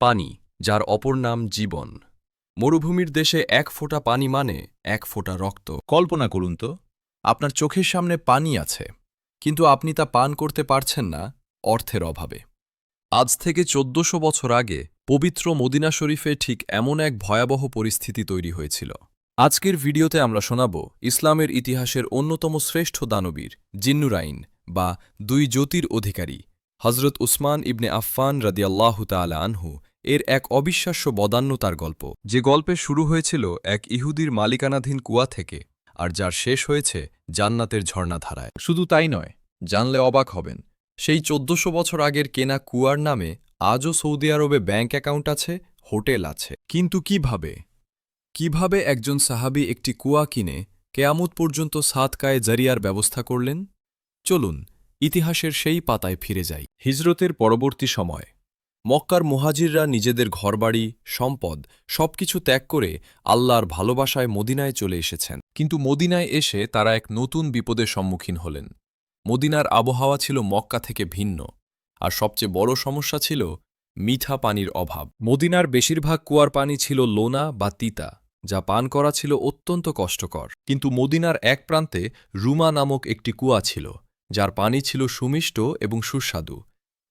পানি, যার অপর নাম জীবন। মরুভূমির দেশে এক ফোঁটা পানি মানে এক ফোঁটা রক্ত। কল্পনা করুন তো, আপনার চোখের সামনে পানি আছে, কিন্তু আপনি তা পান করতে পারছেন না অর্থের অভাবে। আজ থেকে চোদ্দশো বছর আগে পবিত্র মদিনা শরীফে ঠিক এমন এক ভয়াবহ পরিস্থিতি তৈরি হয়েছিল। আজকের ভিডিওতে আমরা শোনাব ইসলামের ইতিহাসের অন্যতম শ্রেষ্ঠ দানবীর, জিন্নুরাইন বা দুই জ্যোতির অধিকারী হজরত উসমান ইবনে আফফান রাদিয়াল্লাহু তাআলা আনহু এর এক অবিশ্বাস্য বদান্যতার গল্প। যে গল্পে শুরু হয়েছিল এক ইহুদির মালিকানাধীন কুয়া থেকে, আর যার শেষ হয়েছে জান্নাতের ঝর্ণাধারায়। শুধু তাই নয়, জানলে অবাক হবেন। সেই চোদ্দশো বছর আগের কেনা কুয়ার নামে আজও সৌদি আরবে ব্যাঙ্ক অ্যাকাউন্ট আছে, হোটেল আছে। কিন্তু কীভাবে? কীভাবে একজন সাহাবি একটি কুয়া কিনে কেয়ামত পর্যন্ত সাতকায় জারিয়ার ব্যবস্থা করলেন? চলুন, ইতিহাসের সেই পাতায় ফিরে যাই। হিজরতের পরবর্তী সময়। মক্কার মুহাজিররা নিজেদের ঘরবাড়ি, সম্পদ সবকিছু ত্যাগ করে আল্লাহর ভালোবাসায় মদিনায় চলে এসেছেন। কিন্তু মদিনায় এসে তারা এক নতুন বিপদের সম্মুখীন হলেন। মদিনার আবহাওয়া ছিল মক্কা থেকে ভিন্ন, আর সবচেয়ে বড় সমস্যা ছিল মিঠা পানির অভাব। মদিনার বেশিরভাগ কুয়ার পানি ছিল লোনা বা তিতা, যা পান করা ছিল অত্যন্ত কষ্টকর। কিন্তু মদিনার এক প্রান্তে রুমা নামক একটি কুয়া ছিল, যার পানি ছিল সুমিষ্ট এবং সুস্বাদু।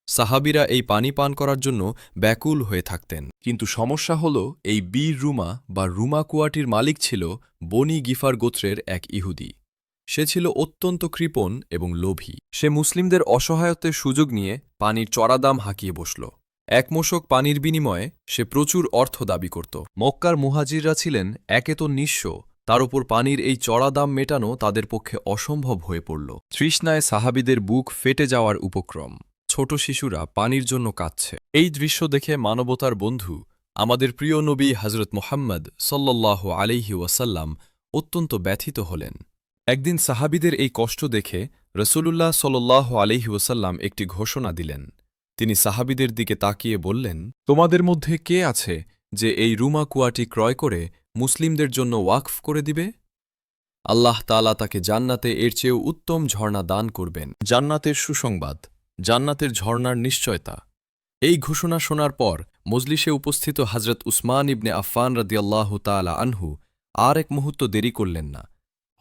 সাহাবিরা এই পানি পান করার জন্য ব্যাকুল হয়ে থাকতেন। কিন্তু সমস্যা হল, এই বীর রুমা বা রুমা কুয়াটির মালিক ছিল বনি গিফার গোত্রের এক ইহুদি। সে ছিল অত্যন্ত কৃপণ এবং লোভী। সে মুসলিমদের অসহায়ত্বের সুযোগ নিয়ে পানির চড়া দাম হাঁকিয়ে বসল। এক মোশক পানির বিনিময়ে সে প্রচুর অর্থ দাবি করত। মক্কার মুহাজিররা ছিলেন একে তো নিঃস্ব, তার উপর পানির এই চড়া দাম মেটানো তাদের পক্ষে অসম্ভব হয়ে পড়ল। তৃষ্ণায় সাহাবিদের বুক ফেটে যাওয়ার উপক্রম। ছোট শিশুরা পানির জন্য কাঁদছে। এই দৃশ্য দেখে মানবতার বন্ধু, আমাদের প্রিয় নবী হজরত মোহাম্মদ সল্লাহ আলিহি ওয়াসাল্লাম অত্যন্ত ব্যথিত হলেন। একদিন সাহাবিদের এই কষ্ট দেখে রসুলুল্লাহ সল্লাহ আলিহি ওসাল্লাম একটি ঘোষণা দিলেন। তিনি সাহাবিদের দিকে তাকিয়ে বললেন, তোমাদের মধ্যে কে আছে যে এই রুমা কুয়াটি ক্রয় করে মুসলিমদের জন্য ওয়াকফ করে দিবে? আল্লাহ তালা তাকে জান্নাতে এর চেয়েও উত্তম ঝর্ণা দান করবেন। জান্নাতের সুসংবাদ। জান্নাতের ঝর্ণার নিশ্চয়তা। এই ঘোষণা শোনার পর মজলিসে উপস্থিত হজরত উসমান ইবনে আফফান রদিয়াল্লাহ তালা আনহু আর এক মুহূর্ত দেরি করলেন না।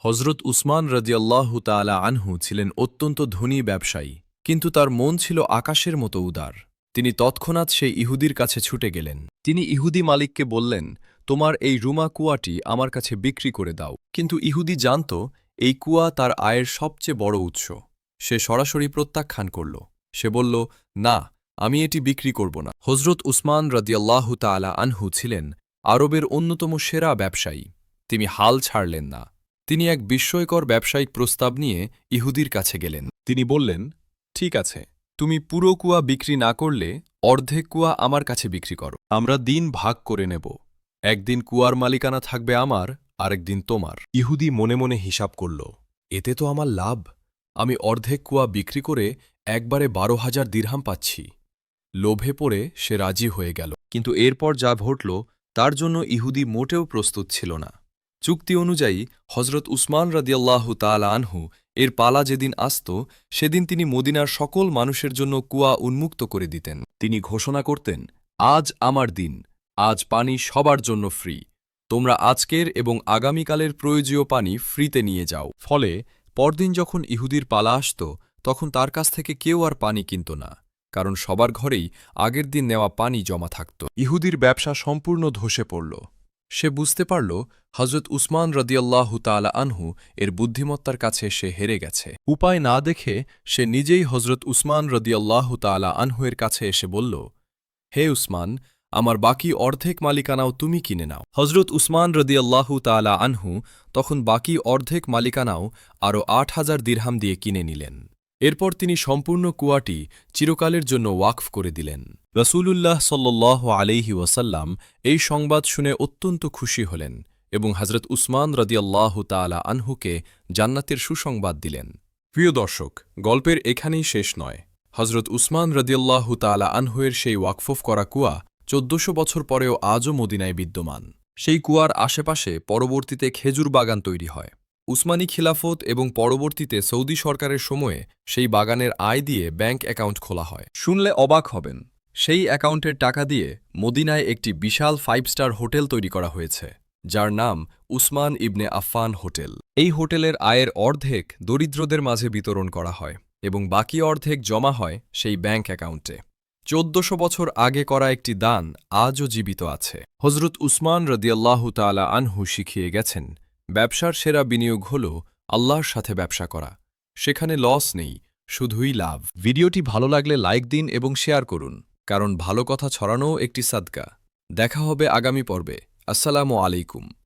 হজরত উসমান রদিয়াল্লাহ তালা আনহু ছিলেন অত্যন্ত ধনী ব্যবসায়ী, কিন্তু তার মন ছিল আকাশের মতো উদার। তিনি তৎক্ষণাৎ সেই ইহুদির কাছে ছুটে গেলেন। তিনি ইহুদি মালিককে বললেন, তোমার এই রুমা কুয়াটি আমার কাছে বিক্রি করে দাও। কিন্তু ইহুদি জানত, এই কুয়া তার আয়ের সবচেয়ে বড় উৎস। সে সরাসরি প্রত্যাখ্যান করল। সে বলল, না, আমি এটি বিক্রি করব না। হজরত উসমান রদিয়াল্লাহু তালা আনহু ছিলেন আরবের অন্যতম সেরা ব্যবসায়ী। তিনি হাল ছাড়লেন না। তিনি এক বিস্ময়কর ব্যবসায়িক প্রস্তাব নিয়ে ইহুদির কাছে গেলেন। তিনি বললেন, ঠিক আছে, তুমি পুরো কুয়া বিক্রি না করলে অর্ধেক কুয়া আমার কাছে বিক্রি করো। আমরা দিন ভাগ করে নেব। একদিন কুয়ার মালিকানা থাকবে আমার, আরেকদিন তোমার। ইহুদি মনে মনে হিসাব করল, এতে তো আমার লাভ। আমি অর্ধেক কুয়া বিক্রি করে একবারে বারো হাজার দিরহাম পাচ্ছি। লোভে পড়ে সে রাজি হয়ে গেল। কিন্তু এরপর যা ঘটল, তার জন্য ইহুদি মোটেও প্রস্তুত ছিল না। চুক্তি অনুযায়ী হজরত উসমান রাদিয়াল্লাহু তালা আনহু এর পালা যেদিন আসত, সেদিন তিনি মদিনার সকল মানুষের জন্য কুয়া উন্মুক্ত করে দিতেন। তিনি ঘোষণা করতেন, আজ আমার দিন, আজ পানি সবার জন্য ফ্রি। তোমরা আজকের এবং আগামীকালের প্রয়োজনীয় পানি ফ্রিতে নিয়ে যাও। ফলে পরদিন যখন ইহুদির পালা আসত, তখন তার কাছ থেকে কেউ আর পানি কিনত না, কারণ সবার ঘরেই আগের দিন নেওয়া পানি জমা থাকত। ইহুদির ব্যবসা সম্পূর্ণ ধসে পড়ল। সে বুঝতে পারল হজরত উসমান রদিয়াল্লাহু তালা আনহু এর বুদ্ধিমত্তার কাছে সে হেরে গেছে। উপায় না দেখে সে নিজেই হজরত উসমান রদিয়াল্লাহু তালা আনহু এর কাছে এসে বলল, হে উসমান আমার বাকি অর্ধেক মালিকানাও তুমি কিনে নাও। হজরত উসমান রদিয়াল্লাহু তালা আনহু তখন বাকি অর্ধেক মালিকানাও আরও আট হাজার দিরহাম দিয়ে কিনে নিলেন। এরপর তিনি সম্পূর্ণ কুয়াটি চিরকালের জন্য ওয়াকফ করে দিলেন। রসূলুল্লাহ সাল্লাহ আলাইহি ওয়াসাল্লাম এই সংবাদ শুনে অত্যন্ত খুশি হলেন এবং হজরত উসমান রদিয়াল্লাহ তালা আনহুকে জান্নাতের সুসংবাদ দিলেন। প্রিয় দর্শক, গল্পের এখানেই শেষ নয়। হজরত উসমান রদিয়াল্লাহ তালা আনহুয়ের সেই ওয়াকফফ করা কুয়া চোদ্দশো বছর পরেও আজও মদিনায় বিদ্যমান। সেই কুয়ার আশেপাশে পরবর্তীতে খেজুর বাগান তৈরি হয়। উসমানী খিলাফত এবং পরবর্তীতে সৌদি সরকারের সময়ে সেই বাগানের আয় দিয়ে ব্যাংক অ্যাকাউন্ট খোলা হয়। শুনলে অবাক হবেন, সেই অ্যাকাউন্টের টাকা দিয়ে মদিনায় একটি বিশাল ফাইভ স্টার হোটেল তৈরি করা হয়েছে, যার নাম উসমান ইবনে আফফান হোটেল। এই হোটেলের আয়ের অর্ধেক দরিদ্রদের মাঝে বিতরণ করা হয় এবং বাকি অর্ধেক জমা হয় সেই ব্যাংক অ্যাকাউন্টে। চোদ্দশো বছর আগে করা একটি দান আজও জীবিত আছে। হজরত উসমান রদিয়াল্লাহু তালা আনহু শিখিয়ে গেছেন, ব্যবসার সেরা বিনিয়োগ হল আল্লাহর সাথে ব্যবসা করা। সেখানে লস নেই, শুধুই লাভ। ভিডিওটি ভালো লাগলে লাইক দিন এবং শেয়ার করুন, কারণ ভালো কথা ছড়ানোও একটি সাদকা দেখা হবে আগামী পর্বে। আসসালামু আলাইকুম।